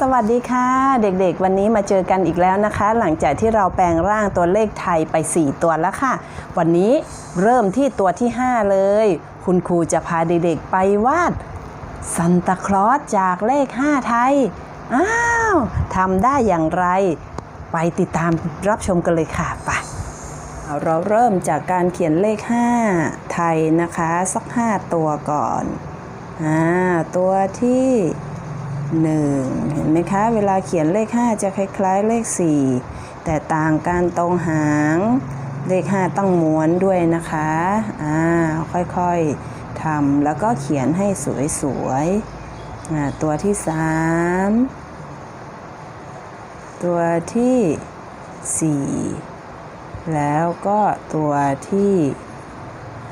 สวัสดีค่ะ เด็กๆ วันนี้มาเจอกันอีกแล้วนะคะ หลังจากที่เราแปลงร่างตัวเลขไทยไป 4 ตัวแล้วค่ะ วันนี้เริ่มที่ตัวที่ 5 เลย คุณครูจะพาเด็กๆ ไปวาดซันตาคลอสจากเลข 5 ไทย อ้าวทำได้อย่างไร ไปติดตามรับชมกันเลยค่ะไปเอาเราเริ่มจากการเขียนเลข 5 ไทยนะคะ สัก 5 ตัวก่อนอ่าตัวที่ 1 เห็นไหมคะ เวลาเขียนเลข 5 จะคล้าย ๆ เลข 4 แต่ต่างกันตรงหาง เลข 5 ต้องม้วนด้วยนะคะอ่าค่อยๆทำแล้วก็เขียนให้สวยๆอ่าตัวที่ 3 ตัวที่ 4 แล้วก็ตัวที่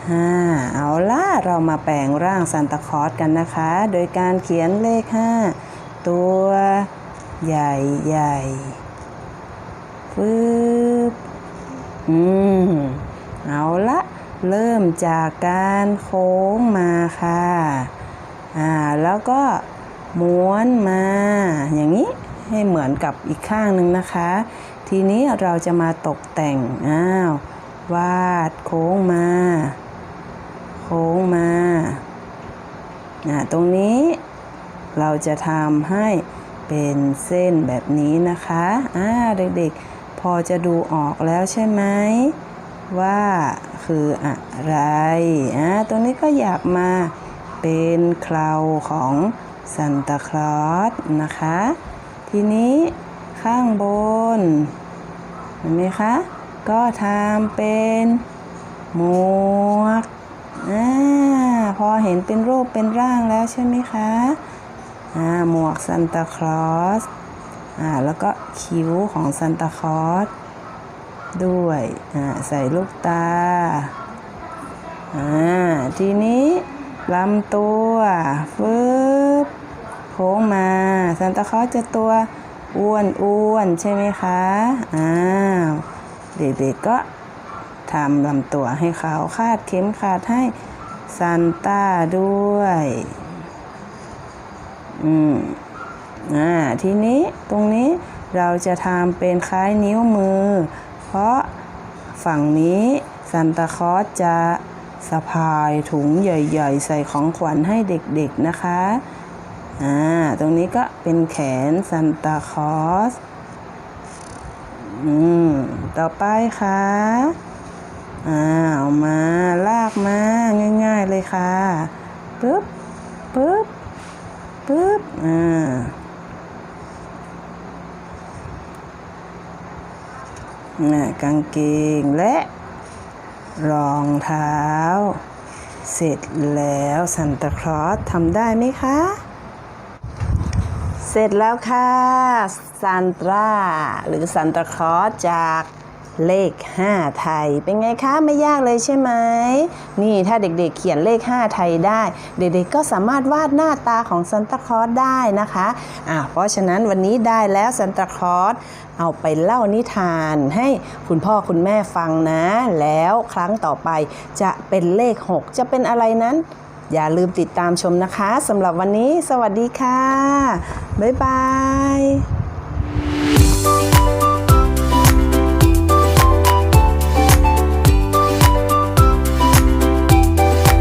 5เอาล่ะ เรามาแปลงร่างซันตาคลอสกันนะคะ โดยการเขียนเลข 5 ตัวใหญ่ๆปึ๊บอืม เอาละ เริ่มจากการโค้งมาค่ะ อ่า แล้วก็ม้วนมา อย่างนี้ให้เหมือนกับอีกข้างหนึ่งนะคะ ทีนี้เราจะมาตกแต่ง อ้าว วาดโค้งมา โค้งมา อ่า ตรงนี้ เราจะทำให้เป็นเส้นแบบนี้นะคะอ่าเด็กๆ พอจะดูออกแล้วใช่ไหมว่าคืออะไรอ่าตรงนี้ก็อยากมาเป็นเคราของซันตาคลอสนะคะ ทีนี้ข้างบนเห็นไหมคะ ก็ทำเป็นหมวกอาพอเห็นเป็นรูปเป็นร่างแล้วใช่ไหมคะ หมวกซันตาคลอสแล้วก็คิ้วของซันตาคลอสด้วยใส่ลูกตา ทีนี้ลำตัวฟึบโค้งมาซันตาคลอสจะตัวอ้วนอ้วนใช่ไหมคะอ้าวเด็กๆก็ทำลำตัวให้เขาคาดเข็มขัดให้ซันต้าด้วย อืม อ่า ทีนี้ตรงนี้เราจะทำเป็นคล้ายนิ้วมือ เพราะฝั่งนี้ซันตาคอสจะสะพายถุงใหญ่ ๆ ใส่ของขวัญให้เด็กๆนะคะ อ่า ตรงนี้ก็เป็นแขนซันตาคอส อืม ต่อไปค่ะ อ่าเอามา ลากมา ง่าย ๆ เลยค่ะปึ๊บปึ๊บปึ๊บ อ่า น่ะ กางเกงและรองเท้า เสร็จแล้วซันตาคลอสทำได้ไหมคะ เสร็จแล้วค่ะซันตราหรือซันตาคลอสจาก เลข 5 ไทย เป็นไงคะไม่ยากเลยใช่ไหมนี่ถ้าเด็กๆเขียนเลข 5 ไทยได้ เด็กๆก็สามารถวาดหน้าตาของซันตาคลอสได้นะคะอะเพราะฉะนั้นวันนี้ได้แล้วซันตาคลอสเอาไปเล่านิทานให้คุณพ่อคุณแม่ฟังนะ แล้วครั้งต่อไปจะเป็นเลข 6 จะเป็นอะไรนั้น อย่าลืมติดตามชมนะคะสำหรับวันนี้ สวัสดีค่ะ บ๊ายบาย